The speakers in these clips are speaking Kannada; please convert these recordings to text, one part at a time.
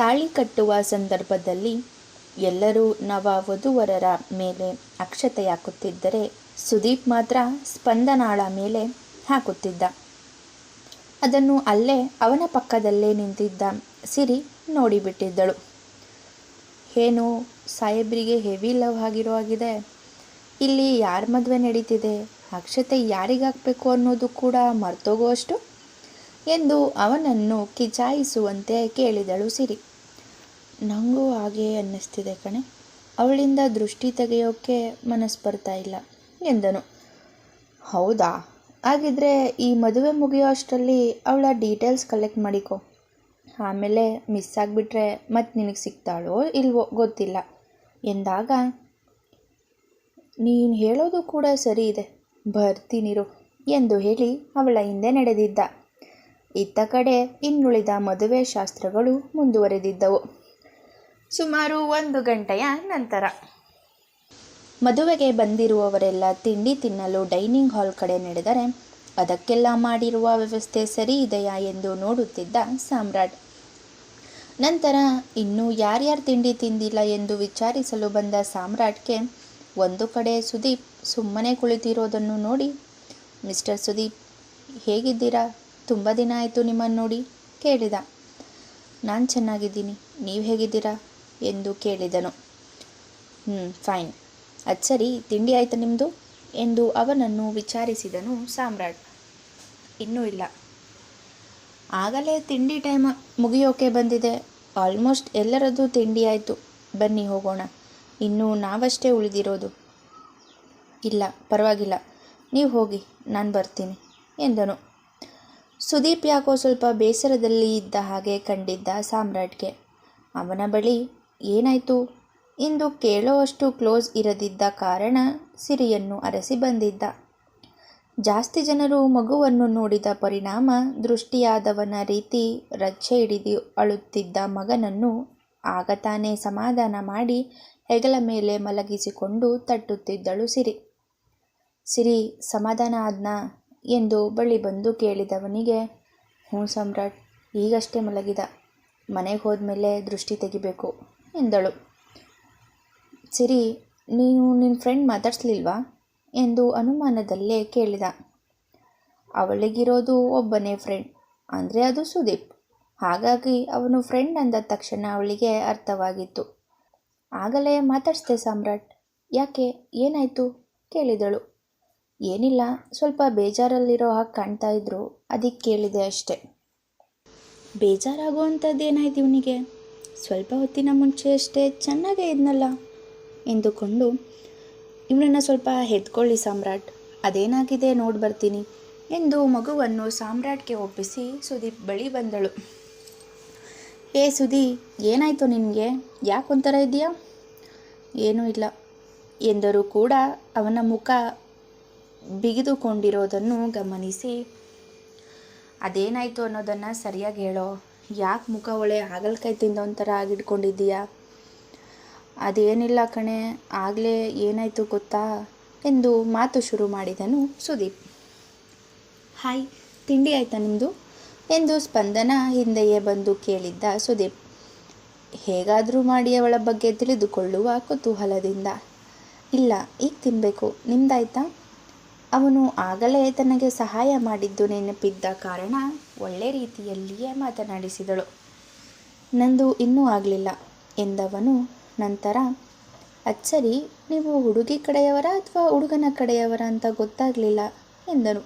ತಾಳಿ ಕಟ್ಟುವ ಸಂದರ್ಭದಲ್ಲಿ ಎಲ್ಲರೂ ನವ ವಧುವರರ ಮೇಲೆ ಅಕ್ಷತೆ ಹಾಕುತ್ತಿದ್ದರೆ ಸುದೀಪ್ ಮಾತ್ರ ಸ್ಪಂದನಾಳ ಮೇಲೆ ಹಾಕುತ್ತಿದ್ದ. ಅದನ್ನು ಅಲ್ಲೇ ಅವನ ಪಕ್ಕದಲ್ಲೇ ನಿಂತಿದ್ದ ಸಿರಿ ನೋಡಿಬಿಟ್ಟಿದ್ದಳು. ಏನು ಸಾಹೇಬ್ರಿಗೆ ಹೆವಿ ಲವ್ ಆಗಿರೋ ಆಗಿದೆ ಇಲ್ಲಿ ಯಾರ ಮದುವೆ ನಡೀತಿದೆ? ಅಕ್ಷತೆ ಯಾರಿಗಾಗಬೇಕು ಅನ್ನೋದು ಕೂಡ ಮರ್ತೋಗುವಷ್ಟು ಎಂದು ಅವನನ್ನು ಕಿಚಾಯಿಸುವಂತೆ ಕೇಳಿದಳು ಸಿರಿ. ನನಗೂ ಹಾಗೇ ಅನ್ನಿಸ್ತಿದೆ ಕಣೆ. ಅವಳಿಂದ ದೃಷ್ಟಿ ತೆಗೆಯೋಕ್ಕೆ ಮನಸ್ಸು ಬರ್ತಾ ಇಲ್ಲ, ಎಂದನು. ಹೌದಾ? ಹಾಗಿದ್ರೆ ಈ ಮದುವೆ ಮುಗಿಯೋ ಅಷ್ಟರಲ್ಲಿ ಅವಳ ಡೀಟೇಲ್ಸ್ ಕಲೆಕ್ಟ್ ಮಾಡಿಕೊ. ಆಮೇಲೆ ಮಿಸ್ ಆಗಿಬಿಟ್ರೆ ಮತ್ತೆ ನಿನಗೆ ಸಿಗ್ತಾಳೋ ಇಲ್ವೋ ಗೊತ್ತಿಲ್ಲ, ಎಂದಾಗ, ನೀನು ಹೇಳೋದು ಕೂಡ ಸರಿ ಇದೆ, ಬರ್ತೀನಿರು, ಎಂದು ಹೇಳಿ ಅವಳ ಹಿಂದೆ ನಡೆದಿದ್ದ. ಇತ್ತ ಕಡೆ ಇನ್ನುಳಿದ ಮದುವೆ ಶಾಸ್ತ್ರಗಳು ಮುಂದುವರೆದಿದ್ದವು. ಸುಮಾರು ಒಂದು ಗಂಟೆಯ ನಂತರ. ಮದುವೆಗೆ ಬಂದಿರುವವರೆಲ್ಲ ತಿಂಡಿ ತಿನ್ನಲು ಡೈನಿಂಗ್ ಹಾಲ್ ಕಡೆ ನಡೆದರೆ, ಅದಕ್ಕೆಲ್ಲ ಮಾಡಿರುವ ವ್ಯವಸ್ಥೆ ಸರಿ ಇದೆಯಾ ಎಂದು ನೋಡುತ್ತಿದ್ದ ಸಾಮ್ರಾಟ್. ನಂತರ, ಇನ್ನೂ ಯಾರ್ಯಾರು ತಿಂಡಿ ತಿಂದಿಲ್ಲ ಎಂದು ವಿಚಾರಿಸಲು ಬಂದ ಸಾಮ್ರಾಟ್ಗೆ ಒಂದು ಕಡೆ ಸುದೀಪ್ ಸುಮ್ಮನೆ ಕುಳಿತಿರೋದನ್ನು ನೋಡಿ, ಮಿಸ್ಟರ್ ಸುದೀಪ್, ಹೇಗಿದ್ದೀರಾ? ತುಂಬ ದಿನ ಆಯಿತು ನಿಮ್ಮನ್ನು ನೋಡಿ, ಕೇಳಿದ. ನಾನು ಚೆನ್ನಾಗಿದ್ದೀನಿ. ನೀವು ಹೇಗಿದ್ದೀರಾ? ಎಂದು ಕೇಳಿದನು. ಹ್ಞೂ ಫೈನ್ ಅದು ತಿಂಡಿ ಆಯಿತು ನಿಮ್ಮದು ಎಂದು ಅವನನ್ನು ವಿಚಾರಿಸಿದನು ಸಾಮ್ರಾಟ್. ಇನ್ನೂ ಇಲ್ಲ. ಆಗಲೇ ತಿಂಡಿ ಟೈಮ್ ಮುಗಿಯೋಕೆ ಬಂದಿದೆ. ಆಲ್ಮೋಸ್ಟ್ ಎಲ್ಲರದ್ದು ತಿಂಡಿ ಆಯಿತು. ಬನ್ನಿ ಹೋಗೋಣ. ಇನ್ನು ನಾವಷ್ಟೇ ಉಳಿದಿರೋದು. ಇಲ್ಲ, ಪರವಾಗಿಲ್ಲ. ನೀವು ಹೋಗಿ, ನಾನು ಬರ್ತೀನಿ, ಎಂದನು. ಸುದೀಪ್ ಯಾಕೋ ಸ್ವಲ್ಪ ಬೇಸರದಲ್ಲಿ ಇದ್ದ ಹಾಗೆ ಕಂಡಿದ್ದ ಸಾಮ್ರಾಟ್ಗೆ. ಅವನ ಬಳಿ ಏನಾಯಿತು? ಇಂದು ಕೇಳೋವಷ್ಟು ಕ್ಲೋಸ್ ಇರದಿದ್ದ ಕಾರಣ ಸಿರಿಯನ್ನು ಅರಸಿ ಬಂದಿದ್ದ. ಜಾಸ್ತಿ ಜನರು ಮಗುವನ್ನು ನೋಡಿದ ಪರಿಣಾಮ ದೃಷ್ಟಿಯಾದವನ ರೀತಿ ರಚ್ಚೆ ಹಿಡಿದು ಅಳುತ್ತಿದ್ದ ಮಗನನ್ನು ಆಗ ತಾನೇ ಸಮಾಧಾನ ಮಾಡಿ ಹೆಗಲ ಮೇಲೆ ಮಲಗಿಸಿಕೊಂಡು ತಟ್ಟುತ್ತಿದ್ದಳು ಸಿರಿ. ಸಿರಿ, ಸಮಾಧಾನ ಆದ್ನಾ? ಎಂದು ಬಳಿ ಬಂದು ಕೇಳಿದವನಿಗೆ, ಹ್ಞೂ ಸಮ್ರಾಟ್, ಈಗಷ್ಟೇ ಮಲಗಿದ. ಮನೆಗೆ ಹೋದ್ಮೇಲೆ ದೃಷ್ಟಿ ತೆಗಿಬೇಕು. ಎಂದಳು. ಸಿರಿ ನೀನು ನಿನ್ನ ಫ್ರೆಂಡ್ ಮಾತಾಡ್ಸ್ಲಿಲ್ವಾ? ಎಂದು ಅನುಮಾನದಲ್ಲೇ ಕೇಳಿದ. ಅವಳಿಗಿರೋದು ಒಬ್ಬನೇ ಫ್ರೆಂಡ್, ಅಂದರೆ ಅದು ಸುದೀಪ್. ಹಾಗಾಗಿ ಅವನು ಫ್ರೆಂಡ್ ಅಂದ ತಕ್ಷಣ ಅವಳಿಗೆ ಅರ್ಥವಾಗಿತ್ತು. ಆಗಲೇ ಮಾತಾಡಿಸ್ದೆ ಸಾಮ್ರಾಟ್. ಯಾಕೆ, ಏನಾಯಿತು? ಕೇಳಿದಳು. ಏನಿಲ್ಲ, ಸ್ವಲ್ಪ ಬೇಜಾರಲ್ಲಿರೋ ಹಾಗೆ ಕಾಣ್ತಾ ಇದ್ರು ಅದಕ್ಕೆ ಕೇಳಿದೆ ಅಷ್ಟೆ. ಬೇಜಾರಾಗುವಂಥದ್ದು ಏನಾಯ್ತು ಇವನಿಗೆ? ಸ್ವಲ್ಪ ಹೊತ್ತಿನ ಮುಂಚೆ ಅಷ್ಟೇ ಚೆನ್ನಾಗೇ ಇದ್ನಲ್ಲ ಎಂದುಕೊಂಡು, ಇವನನ್ನು ಸ್ವಲ್ಪ ಹೆದ್ಕೊಳ್ಳಿ ಸಾಮ್ರಾಟ್, ಅದೇನಾಗಿದೆ ನೋಡಿ ಬರ್ತೀನಿ ಎಂದು ಮಗುವನ್ನು ಸಾಮ್ರಾಟ್ಗೆ ಒಪ್ಪಿಸಿ ಸುದೀಪ್ ಬಳಿ ಬಂದಳು. ಏ ಸುದಿ, ಏನಾಯಿತು ನಿನಗೆ? ಯಾಕೊಂಥರ ಇದೆಯಾ ಏನೂ ಇಲ್ಲ ಎಂದರೂ ಕೂಡ ಅವನ ಮುಖ ಬಿಗಿದುಕೊಂಡಿರೋದನ್ನು ಗಮನಿಸಿ. ಅದೇನಾಯಿತು ಅನ್ನೋದನ್ನು ಸರಿಯಾಗಿ ಹೇಳೋ ಯಾಕೆ ಮುಖ ಒಳ್ಳೆ ಹಾಗಲಕಾಯಿ ತಿಂದ ಒಂಥರ ಆಗಿಟ್ಕೊಂಡಿದ್ದೀಯಾ? ಅದೇನಿಲ್ಲ ಕಣೆ, ಆಗಲೇ ಏನಾಯಿತು ಗೊತ್ತಾ? ಎಂದು ಮಾತು ಶುರು ಮಾಡಿದನು ಸುದೀಪ್. ಹಾಯ್, ತಿಂಡಿ ಆಯ್ತಾ ನಿಮ್ಮದು ಎಂದು ಸ್ಪಂದನ ಹಿಂದೆಯೇ ಬಂದು ಕೇಳಿದ್ದ ಸುದೀಪ್. ಹೇಗಾದರೂ ಮಾಡಿ ಅವಳ ಬಗ್ಗೆ ತಿಳಿದುಕೊಳ್ಳುವ ಕುತೂಹಲದಿಂದ. ಇಲ್ಲ, ಈಗ ತಿನ್ನಬೇಕು ನಿಮ್ದಾಯ್ತಾ? ಅವನು ಆಗಲೇ ತನಗೆ ಸಹಾಯ ಮಾಡಿದ್ದು ನೆನಪಿದ್ದ ಕಾರಣ ಒಳ್ಳೆ ರೀತಿಯಲ್ಲಿಯೇ ಮಾತನಾಡಿಸಿದಳು. ನಂದು ಇನ್ನೂ ಆಗಲಿಲ್ಲ ಎಂದವನು ನಂತರ, ಅಚ್ಚರಿ, ನೀವು ಹುಡುಗಿ ಕಡೆಯವರ ಅಥವಾ ಹುಡುಗನ ಕಡೆಯವರ ಅಂತ ಗೊತ್ತಾಗಲಿಲ್ಲ? ಎಂದನು.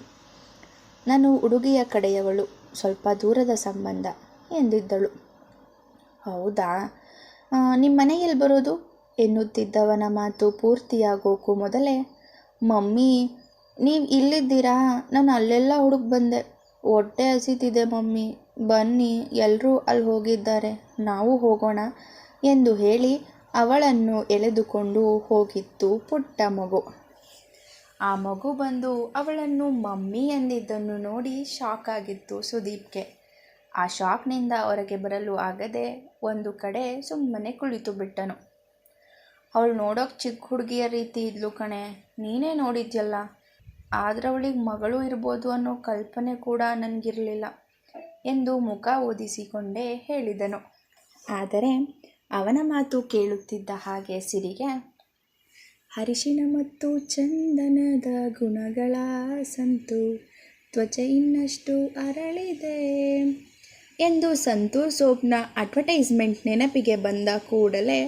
ನಾನು ಹುಡುಗಿಯ ಕಡೆಯವಳು, ಸ್ವಲ್ಪ ದೂರದ ಸಂಬಂಧ, ಎಂದಿದ್ದಳು. ಹೌದಾ? ನಿಮ್ಮ ಮನೆಯಲ್ಲಿ ಬರೋದು? ಎನ್ನುತ್ತಿದ್ದವನ ಮಾತು ಪೂರ್ತಿಯಾಗೋಕು ಮೊದಲೇ, ಮಮ್ಮಿ ನೀವು ಇಲ್ಲಿದ್ದೀರಾ? ನಾನು ಅಲ್ಲೆಲ್ಲ ಹುಡುಕ್ ಬಂದೆ. ಹೊಟ್ಟೆ ಹಸಿತಿದೆ ಮಮ್ಮಿ. ಬನ್ನಿ ಎಲ್ಲರೂ ಅಲ್ಲಿ ಹೋಗಿದ್ದಾರೆ. ನಾವು ಹೋಗೋಣ ಎಂದು ಹೇಳಿ ಅವಳನ್ನು ಎಳೆದುಕೊಂಡು ಹೋಗಿತ್ತು ಪುಟ್ಟ ಮಗು. ಆ ಮಗು ಬಂದು ಅವಳನ್ನು ಮಮ್ಮಿ ಎಂದಿದ್ದನ್ನು ನೋಡಿ ಶಾಕ್ ಆಗಿತ್ತು ಸುದೀಪ್ಗೆ. ಆ ಶಾಕ್ನಿಂದ ಹೊರಗೆ ಬರಲು ಆಗದೆ ಒಂದು ಕಡೆ ಸುಮ್ಮನೆ ಕುಳಿತು ಬಿಟ್ಟನು. ಅವಳು ನೋಡೋಕೆ ಚಿಕ್ಕ ಹುಡುಗಿಯ ರೀತಿ ಇದ್ಲು ಕಣೆ. ನೀನೇ ನೋಡಿದ್ಯಲ್ಲ? ಆದ್ರೆ ಅವಳಿಗೆ ಮಗಳು ಇರ್ಬೋದು ಅನ್ನೋ ಕಲ್ಪನೆ ಕೂಡ ನನಗಿರಲಿಲ್ಲ ಎಂದು ಮುಖ ಓದಿಸಿಕೊಂಡೇ ಹೇಳಿದನು. ಆದರೆ ಅವನ ಮಾತು ಕೇಳುತ್ತಿದ್ದ ಹಾಗೆ ಸಿರಿಗೆ ಅರಿಶಿನ ಮತ್ತು ಚಂದನದ ಗುಣಗಳ ಸಂತು ತ್ವಚೆ ಇನ್ನಷ್ಟು ಅರಳಿದೆ ಎಂದು ಸಂತೂರ್ ಸೋಪ್ನ ಅಡ್ವರ್ಟೈಸ್ಮೆಂಟ್ ನೆನಪಿಗೆ ಬಂದ ಕೂಡಲೇ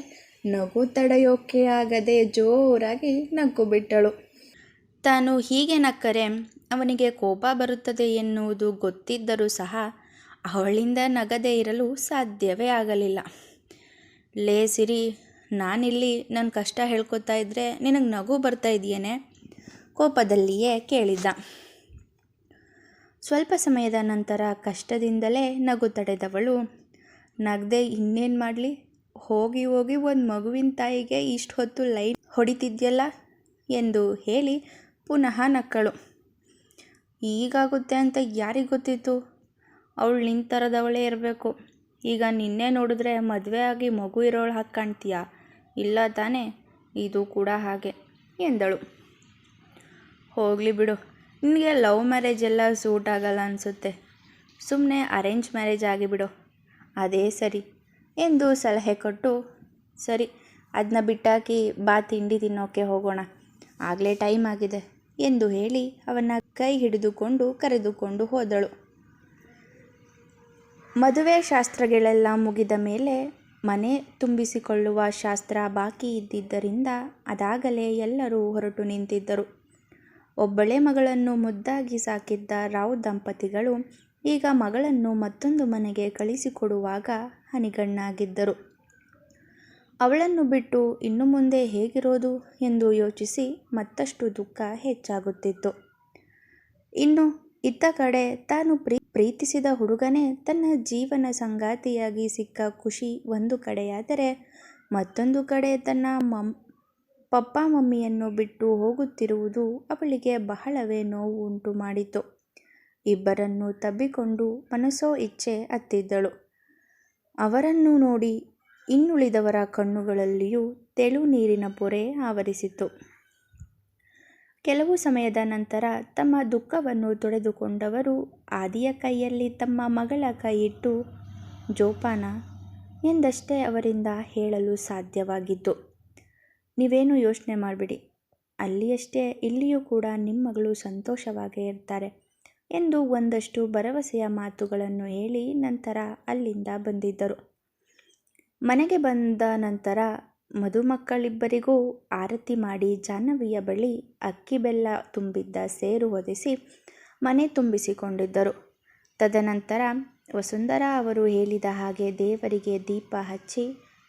ನಗು ತಡೆಯೋಕೆ ಆಗದೆ ಜೋರಾಗಿ ನಕ್ಕು ಬಿಟ್ಟಳು. ತಾನು ಹೀಗೆ ನಕ್ಕರೆ, ಅವನಿಗೆ ಕೋಪ ಬರುತ್ತದೆ ಎನ್ನುವುದು ಗೊತ್ತಿದ್ದರೂ ಸಹ ಅವಳಿಂದ ನಗದೇ ಇರಲು ಸಾಧ್ಯವೇ ಆಗಲಿಲ್ಲ. ಲೇ ಸಿರಿ, ನಾನಿಲ್ಲಿ ನನ್ನ ಕಷ್ಟ ಹೇಳ್ಕೊತಾ ಇದ್ದರೆ ನಿನಗೆ ನಗು ಬರ್ತಾ ಇದೆಯೇನೆ? ಕೋಪದಲ್ಲಿಯೇ ಕೇಳಿದ್ದ. ಸ್ವಲ್ಪ ಸಮಯದ ನಂತರ ಕಷ್ಟದಿಂದಲೇ ನಗು ತಡೆದವಳು, ನಗದೆ ಇನ್ನೇನು ಮಾಡಲಿ? ಹೋಗಿ ಹೋಗಿ ಒಂದು ಮಗುವಿನ ತಾಯಿಗೆ ಇಷ್ಟು ಹೊತ್ತು ಲೈಟ್ ಹೊಡಿತಿದ್ಯಲ್ಲ? ಎಂದು ಹೇಳಿ ಪುನಃ ನಕ್ಕಳು. ಈಗಾಗುತ್ತೆ ಅಂತ ಯಾರಿಗೆ ಗೊತ್ತಿತ್ತು? ಅವಳು ನಿನ್ನ ಥರದವಳೇ ಇರಬೇಕು. ಈಗ ನಿನ್ನೆ ನೋಡಿದ್ರೆ ಮದುವೆ ಆಗಿ ಮಗು ಇರೋಳು ಹಾಗೆ ಕಾಣ್ತೀಯಾ? ಇಲ್ಲ ತಾನೇ, ಇದು ಕೂಡ ಹಾಗೆ, ಎಂದಳು. ಹೋಗಲಿ ಬಿಡು, ನಿನಗೆ ಲವ್ ಮ್ಯಾರೇಜ್ ಎಲ್ಲ ಸೂಟ್ ಆಗಲ್ಲ ಅನಿಸುತ್ತೆ. ಸುಮ್ಮನೆ ಅರೇಂಜ್ ಮ್ಯಾರೇಜ್ ಆಗಿಬಿಡು ಅದೇ ಸರಿ, ಎಂದು ಸಲಹೆ ಕೊಟ್ಟು, ಸರಿ ಅದನ್ನ ಬಿಟ್ಟಾಕಿ ಬಾ ತಿಂಡಿ ತಿನ್ನೋಕ್ಕೆ ಹೋಗೋಣ. ಆಗಲೇ ಟೈಮ್ ಆಗಿದೆ. ಎಂದು ಹೇಳಿ ಅವನ ಕೈ ಹಿಡಿದುಕೊಂಡು ಕರೆದುಕೊಂಡು ಹೋದಳು. ಮದುವೆ ಶಾಸ್ತ್ರಗಳೆಲ್ಲ ಮುಗಿದ ಮೇಲೆ ಮನೆ ತುಂಬಿಸಿಕೊಳ್ಳುವ ಶಾಸ್ತ್ರ ಬಾಕಿ ಇದ್ದಿದ್ದರಿಂದ ಅದಾಗಲೇ ಎಲ್ಲರೂ ಹೊರಟು ನಿಂತಿದ್ದರು. ಒಬ್ಬಳೆ ಮಗಳನ್ನು ಮುದ್ದಾಗಿ ಸಾಕಿದ್ದ ರಾವ್ ದಂಪತಿಗಳು ಈಗ ಮಗಳನ್ನು ಮತ್ತೊಂದು ಮನೆಗೆ ಕಳಿಸಿಕೊಡುವಾಗ ಹನಿಗಣ್ಣಾಗಿದ್ದರು. ಅವಳನ್ನು ಬಿಟ್ಟು ಇನ್ನು ಮುಂದೆ ಹೇಗಿರೋದು ಎಂದು ಯೋಚಿಸಿ ಮತ್ತಷ್ಟು ದುಃಖ ಹೆಚ್ಚಾಗುತ್ತಿತ್ತು. ಇನ್ನು ಇತ್ತ ಕಡೆ ತಾನು ಪ್ರೀ, ಪ್ರೀತಿಸಿದ ಹುಡುಗನೇ ತನ್ನ ಜೀವನ ಸಂಗಾತಿಯಾಗಿ ಸಿಕ್ಕ ಖುಷಿ ಒಂದು ಕಡೆಯಾದರೆ ಮತ್ತೊಂದು ಕಡೆ ತನ್ನ ಮಮ್, ಪಪ್ಪ ಮಮ್ಮಿಯನ್ನು ಬಿಟ್ಟು ಹೋಗುತ್ತಿರುವುದು ಅವಳಿಗೆ ಬಹಳವೇ ನೋವು ಉಂಟು ಮಾಡಿತು. ಇಬ್ಬರನ್ನು ತಬ್ಬಿಕೊಂಡು ಮನಸ್ಸೋ ಇಚ್ಛೆ ಅತ್ತಿದ್ದಳು. ಅವರನ್ನು ನೋಡಿ ಇನ್ನುಳಿದವರ ಕಣ್ಣುಗಳಲ್ಲಿಯೂ ತೆಳು ನೀರಿನ ಪೊರೆ ಆವರಿಸಿತು. ಕೆಲವು ಸಮಯದ ನಂತರ ತಮ್ಮ ದುಃಖವನ್ನು ತೊಡೆದುಕೊಂಡವರು ಆದಿಯ ಕೈಯಲ್ಲಿ ತಮ್ಮ ಮಗಳ ಕೈಯಿಟ್ಟು ಜೋಪಾನ, ಎಂದಷ್ಟೇ ಅವರಿಂದ ಹೇಳಲು ಸಾಧ್ಯವಾಗಿತ್ತು ನೀವೇನು ಯೋಚನೆ ಮಾಡಬೇಡಿ. ಅಲ್ಲಿಯಷ್ಟೇ ಇಲ್ಲಿಯೂ ಕೂಡ ನಿಮ್ಮ ಮಗಳು ಸಂತೋಷವಾಗೇ ಇರ್ತಾರೆ ಎಂದು ಒಂದಷ್ಟು ಭರವಸೆಯ ಮಾತುಗಳನ್ನು ಹೇಳಿ ನಂತರ ಅಲ್ಲಿಂದ ಬಂದಿದ್ದರು. ಮನೆಗೆ ಬಂದ ನಂತರ ಮದುಮಕ್ಕಳಿಬ್ಬರಿಗೂ ಆರತಿ ಮಾಡಿ ಜಾಹ್ನವಿಯ ಬಳಿ ಅಕ್ಕಿ ಬೆಲ್ಲ ತುಂಬಿದ್ದ ಸೇರು ಹೊದಿಸಿ ಮನೆ ತುಂಬಿಸಿಕೊಂಡಿದ್ದರು. ತದನಂತರ ವಸುಂಧರಾ ಅವರು ಹೇಳಿದ ಹಾಗೆ ದೇವರಿಗೆ ದೀಪ ಹಚ್ಚಿ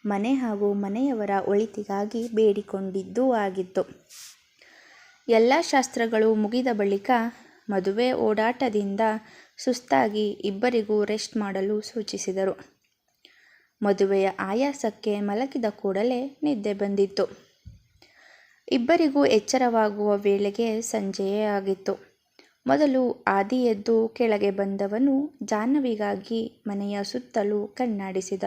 ಮನೆ ಹಾಗೂ ಮನೆಯವರ ಒಳಿತಿಗಾಗಿ ಬೇಡಿಕೊಂಡಿದ್ದೂ ಆಗಿತ್ತು. ಎಲ್ಲ ಶಾಸ್ತ್ರಗಳು ಮುಗಿದ ಬಳಿಕ ಮದುವೆ ಓಡಾಟದಿಂದ ಸುಸ್ತಾಗಿ ಇಬ್ಬರಿಗೂ ರೆಸ್ಟ್ ಮಾಡಲು ಸೂಚಿಸಿದರು. ಮದುವೆಯ ಆಯಾಸಕ್ಕೆ ಮಲಗಿದ ಕೂಡಲೇ ನಿದ್ದೆ ಬಂದಿತ್ತು. ಇಬ್ಬರಿಗೂ ಎಚ್ಚರವಾಗುವ ವೇಳೆಗೆ ಸಂಜೆಯೇ ಆಗಿತ್ತು. ಮೊದಲು ಆದಿ ಎದ್ದು ಕೆಳಗೆ ಬಂದವನು ಜಾಹ್ನವಿಗಾಗಿ ಮನೆಯ ಸುತ್ತಲೂ ಕಣ್ಣಾಡಿಸಿದ.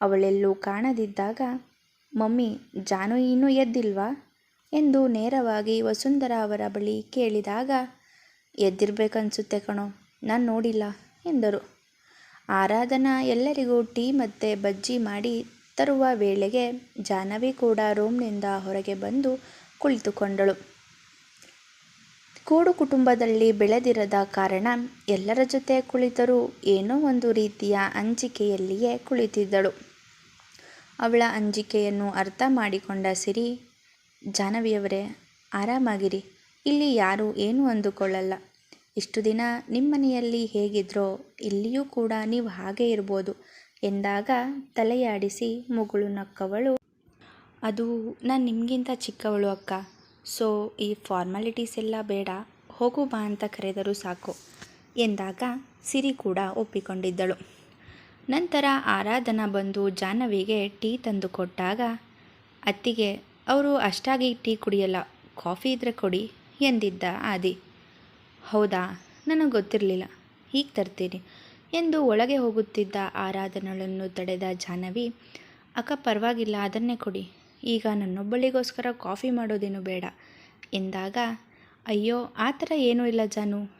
ಅವಳೆಲ್ಲೂ ಕಾಣದಿದ್ದಾಗ, ಮಮ್ಮಿ, ಜಾನು ಇನ್ನೂ ಎದ್ದಿಲ್ವಾ? ಎಂದು ನೇರವಾಗಿ ವಸುಂಧರ ಅವರ ಬಳಿ ಕೇಳಿದಾಗ, ಎದ್ದಿರ್ಬೇಕನ್ಸುತ್ತೆ ಕಣೋ, ನಾನು ನೋಡಿಲ್ಲ, ಎಂದರು. ಆರಾಧನಾ ಎಲ್ಲರಿಗೂ ಟೀ ಮತ್ತೆ ಬಜ್ಜಿ ಮಾಡಿ ತರುವ ವೇಳೆಗೆ ಜಾನವಿ ಕೂಡ ರೂಮ್ನಿಂದ ಹೊರಗೆ ಬಂದು ಕುಳಿತುಕೊಂಡಳು. ಕೂಡು ಕುಟುಂಬದಲ್ಲಿ ಬೆಳೆದಿರದ ಕಾರಣ ಎಲ್ಲರ ಜೊತೆ ಕುಳಿತರೂ ಏನೋ ಒಂದು ರೀತಿಯ ಅಂಜಿಕೆಯಲ್ಲಿಯೇ ಕುಳಿತಿದ್ದಳು. ಅವಳ ಅಂಜಿಕೆಯನ್ನು ಅರ್ಥ ಮಾಡಿಕೊಂಡ ಸಿರಿ, ಜಾಹ್ನವಿಯವರೇ, ಆರಾಮಾಗಿರಿ. ಇಲ್ಲಿ ಯಾರೂ ಏನೂ ಅಂದುಕೊಳ್ಳಲ್ಲ. ಇಷ್ಟು ದಿನ ನಿಮ್ಮನೆಯಲ್ಲಿ ಹೇಗಿದ್ರೋ ಇಲ್ಲಿಯೂ ಕೂಡ ನೀವು ಹಾಗೆ ಇರ್ಬೋದು ಎಂದಾಗ ತಲೆಯಾಡಿಸಿ ಮುಗುಳು ನಕ್ಕವಳು. ಅದು ನಾನು ನಿಮಗಿಂತ ಚಿಕ್ಕವಳು ಅಕ್ಕ. ಸೊ ಈ ಫಾರ್ಮಾಲಿಟೀಸ್ ಎಲ್ಲ ಬೇಡ. ಹೋಗು ಬಾ ಅಂತ ಕರೆದರೂ ಸಾಕು ಎಂದಾಗ ಸಿರಿ ಕೂಡ ಒಪ್ಪಿಕೊಂಡಿದ್ದಳು. ನಂತರ ಆರಾಧನಾ ಬಂದು ಜಾಹ್ನವಿಗೆ ಟೀ ತಂದು ಕೊಟ್ಟಾಗ, ಅತ್ತಿಗೆ, ಅವರು ಅಷ್ಟಾಗಿ ಟೀ ಕುಡಿಯಲ್ಲ, ಕಾಫಿ ಇದ್ರೆ ಕೊಡಿ ಎಂದಿದ್ದ ಆದಿ. ಹೌದಾ? ನನಗೆ ಗೊತ್ತಿರಲಿಲ್ಲ. ಹೀಗೆ ತರ್ತೀನಿ ಎಂದು ಒಳಗೆ ಹೋಗುತ್ತಿದ್ದ ಆರಾಧನಳನ್ನು ತಡೆದ ಜಾಹ್ನವಿ, ಅಕ್ಕ ಪರವಾಗಿಲ್ಲ, ಅದನ್ನೇ ಕೊಡಿ. ಈಗ ನನ್ನೊಬ್ಬಳಿಗೋಸ್ಕರ ಕಾಫಿ ಮಾಡೋದೇನು ಬೇಡ. ಎಂದಾಗ, ಅಯ್ಯೋ, ಆ ಥರ ಏನೂ ಇಲ್ಲ ಜಾನು.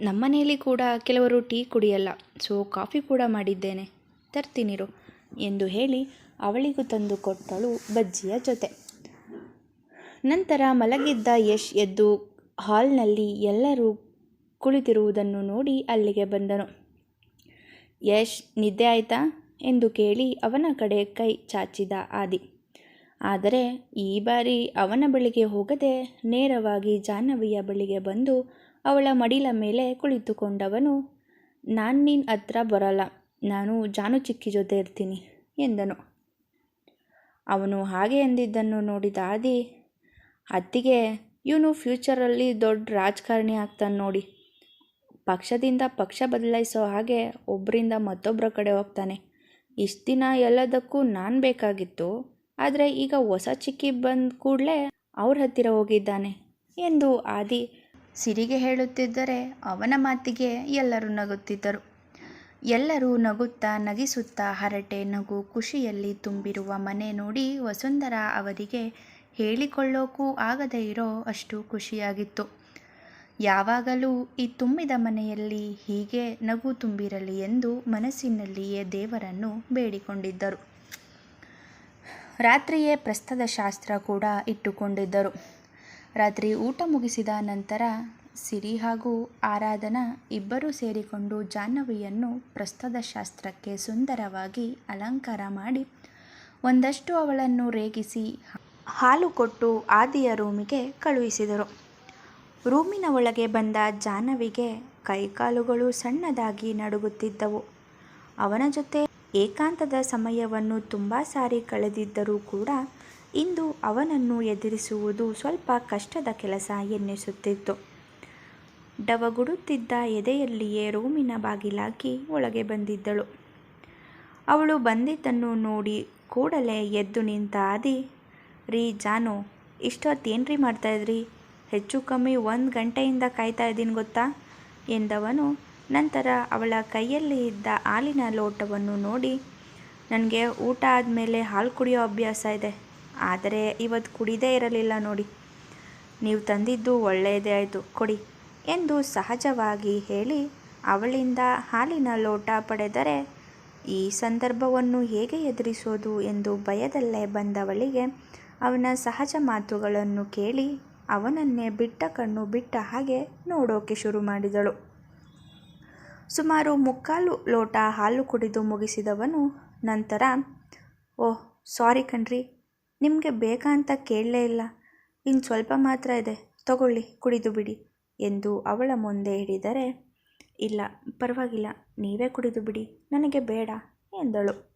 ನಮ್ಮನೆಯಲ್ಲಿ ಕೂಡ ಕೆಲವರು ಟೀ ಕುಡಿಯಲ್ಲ, ಸೊ ಕಾಫಿ ಕೂಡ ಮಾಡಿದ್ದೇನೆ. ತರ್ತೀನಿರು. ಎಂದು ಹೇಳಿ ಅವಳಿಗೂ ತಂದು ಕೊಟ್ಟಳು ಬಜ್ಜಿಯ ಜೊತೆ. ನಂತರ ಮಲಗಿದ್ದ ಯಶ್ ಎದ್ದು ಹಾಲ್ನಲ್ಲಿ ಎಲ್ಲರೂ ಕುಳಿತಿರುವುದನ್ನು ನೋಡಿ ಅಲ್ಲಿಗೆ ಬಂದನು. ಯಶ್, ನಿದ್ದೆ ಆಯ್ತಾ? ಎಂದು ಕೇಳಿ ಅವನ ಕಡೆ ಕೈ ಚಾಚಿದ ಆದಿ. ಆದರೆ ಈ ಬಾರಿ ಅವನ ಬಳಿಗೆ ಹೋಗದೆ ನೇರವಾಗಿ ಜಾಹ್ನವಿಯ ಬಳಿಗೆ ಬಂದು ಅವಳ ಮಡಿಲ ಮೇಲೆ ಕುಳಿತುಕೊಂಡವನು, ನಾನು ನಿನ್ನ ಹತ್ರ ಬರಲ್ಲ, ನಾನು ಜಾನು ಚಿಕ್ಕಿ ಜೊತೆ ಇರ್ತೀನಿ ಎಂದನು. ಅವನು ಹಾಗೆ ಎಂದಿದ್ದನ್ನು ನೋಡಿದ ಆದಿ, ಅತ್ತಿಗೆ, ಇವನು ಫ್ಯೂಚರಲ್ಲಿ ದೊಡ್ಡ ರಾಜಕಾರಣಿ ಆಗ್ತಾನೆ ನೋಡಿ ಪಕ್ಷದಿಂದ ಪಕ್ಷ ಬದಲಾಯಿಸೋ ಹಾಗೆ ಒಬ್ಬರಿಂದ ಮತ್ತೊಬ್ಬರ ಕಡೆ ಹೋಗ್ತಾನೆ. ಇಷ್ಟು ದಿನ ಎಲ್ಲದಕ್ಕೂ ನಾನು ಬೇಕಾಗಿತ್ತು. ಆದರೆ ಈಗ ಹೊಸ ಚಿಕ್ಕಿ ಬಂದ ಕೂಡಲೇ ಅವ್ರ ಹತ್ತಿರ ಹೋಗಿದ್ದಾನೆ ಎಂದು ಆದಿ ಸಿರಿಗೆ ಹೇಳುತ್ತಿದ್ದರೆ ಅವನ ಮಾತಿಗೆ ಎಲ್ಲರೂ ನಗುತ್ತಿದ್ದರು. ಎಲ್ಲರೂ ನಗುತ್ತಾ ನಗಿಸುತ್ತಾ ಹರಟೆ, ನಗು, ಖುಷಿಯಲ್ಲಿ ತುಂಬಿರುವ ಮನೆ ನೋಡಿ ವಸುಂಧರಾ ಅವರಿಗೆ ಹೇಳಿಕೊಳ್ಳೋಕ್ಕೂ ಆಗದೇ ಇರೋ ಅಷ್ಟು ಖುಷಿಯಾಗಿತ್ತು. ಯಾವಾಗಲೂ ಈ ತುಂಬಿದ ಮನೆಯಲ್ಲಿ ಹೀಗೆ ನಗು ತುಂಬಿರಲಿ ಎಂದು ಮನಸ್ಸಿನಲ್ಲಿಯೇ ದೇವರನ್ನು ಬೇಡಿಕೊಂಡಿದ್ದರು. ರಾತ್ರಿಯೇ ಪ್ರಸ್ತದ ಶಾಸ್ತ್ರ ಕೂಡ ಇಟ್ಟುಕೊಂಡಿದ್ದರು. ರಾತ್ರಿ ಊಟ ಮುಗಿಸಿದ ನಂತರ ಸಿರಿ ಹಾಗೂ ಆರಾಧನಾ ಇಬ್ಬರೂ ಸೇರಿಕೊಂಡು ಜಾಹ್ನವಿಯನ್ನು ಪ್ರಸ್ತದ ಶಾಸ್ತ್ರಕ್ಕೆ ಸುಂದರವಾಗಿ ಅಲಂಕಾರ ಮಾಡಿ ಒಂದಷ್ಟು ಅವಳನ್ನು ರೇಗಿಸಿ ಹಾಲು ಕೊಟ್ಟು ಆದಿಯ ರೂಮಿಗೆ ಕಳುಹಿಸಿದರು. ರೂಮಿನ ಒಳಗೆ ಬಂದ ಜಾಹ್ನವಿಗೆ ಕೈಕಾಲುಗಳು ಸಣ್ಣದಾಗಿ ನಡುಗುತ್ತಿದ್ದವು. ಅವನ ಜೊತೆ ಏಕಾಂತದ ಸಮಯವನ್ನು ತುಂಬ ಸಾರಿ ಕಳೆದಿದ್ದರೂ ಕೂಡ ಇಂದು ಅವನನ್ನು ಎದುರಿಸುವುದು ಸ್ವಲ್ಪ ಕಷ್ಟದ ಕೆಲಸ ಎನ್ನಿಸುತ್ತಿತ್ತು. ಡವಗುಡುತ್ತಿದ್ದ ಎದೆಯಲ್ಲಿಯೇ ರೂಮಿನ ಬಾಗಿಲಾಕಿ ಒಳಗೆ ಬಂದಿದ್ದಳು. ಅವಳು ಬಂದಿದ್ದನ್ನು ನೋಡಿ ಕೂಡಲೇ ಎದ್ದು ನಿಂತ ಆದಿ, ರೀ ಜಾನು, ಇಷ್ಟೊತ್ತೇನ್ರಿ ಮಾಡ್ತಾಯಿದ್ರಿ ಹೆಚ್ಚು ಕಮ್ಮಿ ಒಂದು ಗಂಟೆಯಿಂದ ಕಾಯ್ತಾ ಇದ್ದೀನಿ ಗೊತ್ತಾ? ಎಂದವನು. ನಂತರ ಅವಳ ಕೈಯಲ್ಲಿ ಇದ್ದ ಹಾಲಿನ ಲೋಟವನ್ನು ನೋಡಿ, ನನಗೆ ಊಟ ಆದಮೇಲೆ ಹಾಲು ಕುಡಿಯೋ ಅಭ್ಯಾಸ ಇದೆ. ಆದರೆ ಇವತ್ತು ಕುಡಿದೇ ಇರಲಿಲ್ಲ ನೋಡಿ. ನೀವು ತಂದಿದ್ದು ಒಳ್ಳೆಯದೇ ಆಯಿತು, ಕೊಡಿ ಎಂದು ಸಹಜವಾಗಿ ಹೇಳಿ ಅವಳಿಂದ ಹಾಲಿನ ಲೋಟ ಪಡೆದರೆ, ಈ ಸಂದರ್ಭವನ್ನು ಹೇಗೆ ಎದುರಿಸೋದು? ಎಂದು ಭಯದಲ್ಲೇ ಬಂದವಳಿಗೆ ಅವನ ಸಹಜ ಮಾತುಗಳನ್ನು ಕೇಳಿ ಅವನನ್ನೇ ಬಿಟ್ಟ ಕಣ್ಣು ಬಿಟ್ಟ ಹಾಗೆ ನೋಡೋಕೆ ಶುರು ಮಾಡಿದಳು. ಸುಮಾರು ಮುಕ್ಕಾಲು ಲೋಟ ಹಾಲು ಕುಡಿದು ಮುಗಿಸಿದವನು ನಂತರ ಓಹ್ ಸಾರಿ ಕಣ್ರಿ, ನಿಮಗೆ ಬೇಕಾ ಅಂತ ಕೇಳಲೇ ಇಲ್ಲ. ಇನ್ನು ಸ್ವಲ್ಪ ಮಾತ್ರ ಇದೆ, ತಗೊಳ್ಳಿ, ಕುಡಿದು ಬಿಡಿ ಎಂದು ಅವಳ ಮುಂದೆ ಹಿಡಿದರೆ ಇಲ್ಲ, ಪರವಾಗಿಲ್ಲ, ನೀವೇ ಕುಡಿದು ಬಿಡಿ, ನನಗೆ ಬೇಡ ಎಂದಳು.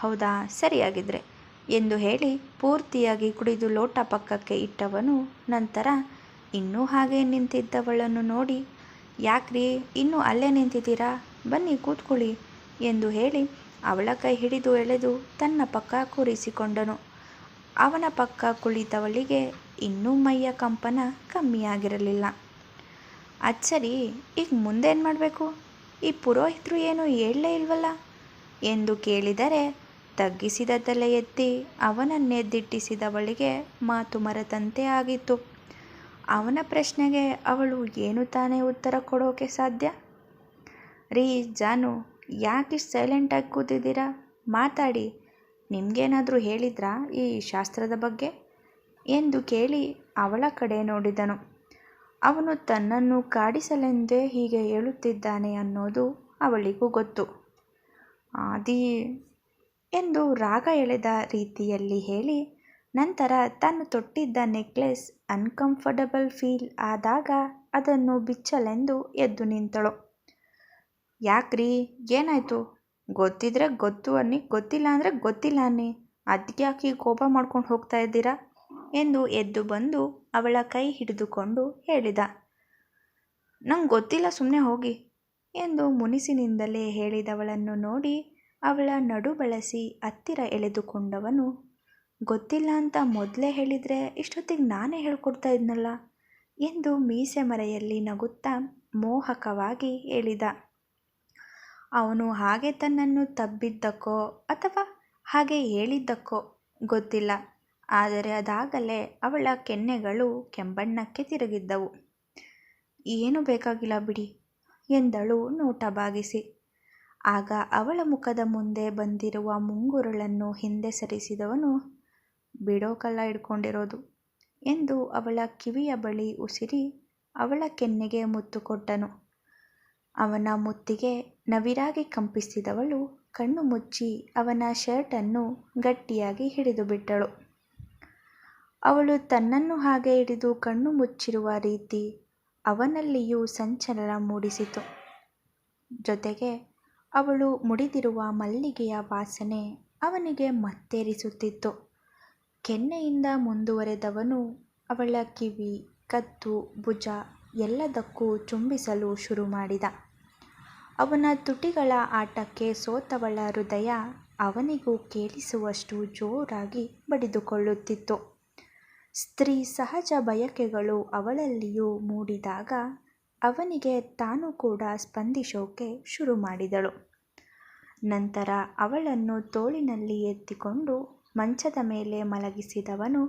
ಹೌದಾ, ಸರಿಯಾಗಿದ್ರೆ ಎಂದು ಹೇಳಿ ಪೂರ್ತಿಯಾಗಿ ಕುಡಿದು ಲೋಟ ಪಕ್ಕಕ್ಕೆ ಇಟ್ಟವನು ನಂತರ ಇನ್ನೂ ಹಾಗೆ ನಿಂತಿದ್ದವಳನ್ನು ನೋಡಿ, ಯಾಕ್ರಿ, ಇನ್ನೂ ಅಲ್ಲೇ ನಿಂತಿದ್ದೀರಾ? ಬನ್ನಿ ಕೂತ್ಕೊಳ್ಳಿ ಎಂದು ಹೇಳಿ ಅವಳ ಕೈ ಹಿಡಿದು ಎಳೆದು ತನ್ನ ಪಕ್ಕ ಕೂರಿಸಿಕೊಂಡನು. ಅವನ ಪಕ್ಕ ಕುಳಿತವಳಿಗೆ ಇನ್ನೂ ಮೈಯ ಕಂಪನ ಕಮ್ಮಿಯಾಗಿರಲಿಲ್ಲ. ಅಚ್ಚರಿ, ಈಗ ಮುಂದೇನು ಮಾಡಬೇಕು? ಈ ಪುರೋಹಿತರು ಏನು ಹೇಳಲೇ ಇಲ್ವಲ್ಲ? ಎಂದು ಕೇಳಿದರೆ ತಗ್ಗಿಸಿದ ತಲೆ ಎತ್ತಿ ಅವನನ್ನೇ ದಿಟ್ಟಿಸಿದವಳಿಗೆ ಮಾತು ಮರೆತಂತೆ ಆಗಿತ್ತು. ಅವನ ಪ್ರಶ್ನೆಗೆ ಅವಳು ಏನು ತಾನೇ ಉತ್ತರ ಕೊಡೋಕೆ ಸಾಧ್ಯ? ರೀ ಜಾನು ಸೈಲೆಂಟ್ ಸೈಲೆಂಟಾಗಿ ಕೂತಿದ್ದೀರಾ? ಮಾತಾಡಿ. ನಿಮಗೇನಾದರೂ ಹೇಳಿದ್ರಾ ಈ ಶಾಸ್ತ್ರದ ಬಗ್ಗೆ? ಎಂದು ಕೇಳಿ ಅವಳ ಕಡೆ ನೋಡಿದನು. ಅವನು ತನ್ನನ್ನು ಕಾಡಿಸಲೆಂದೇ ಹೀಗೆ ಹೇಳುತ್ತಿದ್ದಾನೆ ಅನ್ನೋದು ಅವಳಿಗೂ ಗೊತ್ತು. ಆದಿ ಎಂದು ರಾಗ ಎಳೆದ ರೀತಿಯಲ್ಲಿ ಹೇಳಿ, ನಂತರ ತಾನು ತೊಟ್ಟಿದ್ದ ನೆಕ್ಲೆಸ್ ಅನ್ಕಂಫರ್ಟಬಲ್ ಫೀಲ್ ಆದಾಗ ಅದನ್ನು ಬಿಚ್ಚಲೆಂದು ಎದ್ದು ನಿಂತಳು. ಯಾಕ್ರಿ? ಏನಾಯಿತು? ಗೊತ್ತಿದ್ರೆ ಗೊತ್ತು ಅನ್ನಿ, ಗೊತ್ತಿಲ್ಲ ಅಂದರೆ ಗೊತ್ತಿಲ್ಲ ಅನ್ನಿ. ಅದಕ್ಕೆ ಕೋಪ ಮಾಡ್ಕೊಂಡು ಹೋಗ್ತಾ ಇದ್ದೀರಾ? ಎಂದು ಎದ್ದು ಬಂದು ಅವಳ ಕೈ ಹಿಡಿದುಕೊಂಡು ಹೇಳಿದ. ನಂಗೆ ಗೊತ್ತಿಲ್ಲ ಸುಮ್ಮನೆ ಹೋಗಿ ಎಂದು ಮುನಿಸಿನಿಂದಲೇ ಹೇಳಿದವಳನ್ನು ನೋಡಿ ಅವಳ ನಡು ಬಳಸಿ ಹತ್ತಿರ ಎಳೆದುಕೊಂಡವನು, ಗೊತ್ತಿಲ್ಲ ಅಂತ ಮೊದಲೇ ಹೇಳಿದರೆ ಇಷ್ಟೊತ್ತಿಗೆ ನಾನೇ ಹೇಳ್ಕೊಡ್ತಾ ಇದ್ನಲ್ಲ? ಎಂದು ಮೀಸೆ ಮರೆಯಲ್ಲಿ ನಗುತ್ತಾ ಮೋಹಕವಾಗಿ ಹೇಳಿದ. ಅವನು ಹಾಗೆ ತನ್ನನ್ನು ತಬ್ಬಿದ್ದಕ್ಕೋ ಅಥವಾ ಹಾಗೆ ಹೇಳಿದ್ದಕ್ಕೋ ಗೊತ್ತಿಲ್ಲ. ಆದರೆ ಅದಾಗಲೇ ಅವಳ ಕೆನ್ನೆಗಳು ಕೆಂಬಣ್ಣಕ್ಕೆ ತಿರುಗಿದ್ದವು. ಏನು ಬೇಕಾಗಿಲ್ಲ ಬಿಡಿ ಎಂದಳು ನೋಟ ಬಾಗಿಸಿ ಆಗ ಅವಳ ಮುಖದ ಮುಂದೆ ಬಂದಿರುವ ಮುಂಗುರುಳನ್ನು ಹಿಂದೆ ಸರಿಸಿದವನು ಬಿಡೋಕಲ್ಲ ಹಿಡ್ಕೊಂಡಿರೋದು ಎಂದು ಅವಳ ಕಿವಿಯ ಬಳಿ ಉಸಿರಿ ಅವಳ ಕೆನ್ನೆಗೆ ಮುತ್ತು ಕೊಟ್ಟನು ಅವನ ಮುತ್ತಿಗೆ ನವಿರಾಗಿ ಕಂಪಿಸಿದವಳು ಕಣ್ಣು ಮುಚ್ಚಿ ಅವನ ಶರ್ಟನ್ನು ಗಟ್ಟಿಯಾಗಿ ಹಿಡಿದುಬಿಟ್ಟಳು ಅವಳು ತನ್ನನ್ನು ಹಾಗೆ ಹಿಡಿದು ಕಣ್ಣು ಮುಚ್ಚಿರುವ ರೀತಿ ಅವನಲ್ಲಿಯೂ ಸಂಚಲನ ಮೂಡಿಸಿತು. ಜೊತೆಗೆ ಅವಳು ಮುಡಿದಿರುವ ಮಲ್ಲಿಗೆಯ ವಾಸನೆ ಅವನಿಗೆ ಮತ್ತೇರಿಸುತ್ತಿತ್ತು. ಕೆನ್ನೆಯಿಂದ ಮುಂದುವರೆದವನು ಅವಳ ಕಿವಿ ಕತ್ತು ಭುಜ ಎಲ್ಲದಕ್ಕೂ ಚುಂಬಿಸಲು ಶುರು ಮಾಡಿದ ಅವನ ತುಟಿಗಳ ಆಟಕ್ಕೆ ಸೋತವಳ ಹೃದಯ ಅವನಿಗೂ ಕೇಳಿಸುವಷ್ಟು ಜೋರಾಗಿ ಬಡಿದುಕೊಳ್ಳುತ್ತಿತ್ತು. ಸ್ತ್ರೀ ಸಹಜ ಬಯಕೆಗಳು ಅವಳಲ್ಲಿಯೂ ಮೂಡಿದಾಗ ಅವನಿಗೆ ತಾನು ಕೂಡ ಸ್ಪಂದಿಸೋಕೆ ಶುರು ಮಾಡಿದಳು. ನಂತರ ಅವಳನ್ನು ತೋಳಿನಲ್ಲಿ ಎತ್ತಿಕೊಂಡು ಮಂಚದ ಮೇಲೆ ಮಲಗಿಸಿದವನು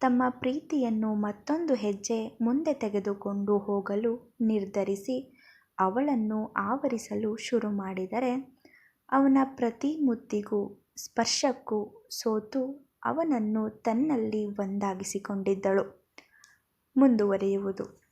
ತಮ್ಮ ಪ್ರೀತಿಯನ್ನು ಮತ್ತೊಂದು ಹೆಜ್ಜೆ ಮುಂದೆ ತೆಗೆದುಕೊಂಡು ಹೋಗಲು ನಿರ್ಧರಿಸಿ ಅವಳನ್ನು ಆವರಿಸಲು ಶುರು ಮಾಡಿದರೆ ಅವನ ಪ್ರತಿ ಮುತ್ತಿಗೂ ಸ್ಪರ್ಶಕ್ಕೂ ಸೋತು ಅವನನ್ನು ತನ್ನಲ್ಲಿ ಒಂದಾಗಿಸಿಕೊಂಡಿದ್ದಳು. ಮುಂದುವರಿಯುವುದು.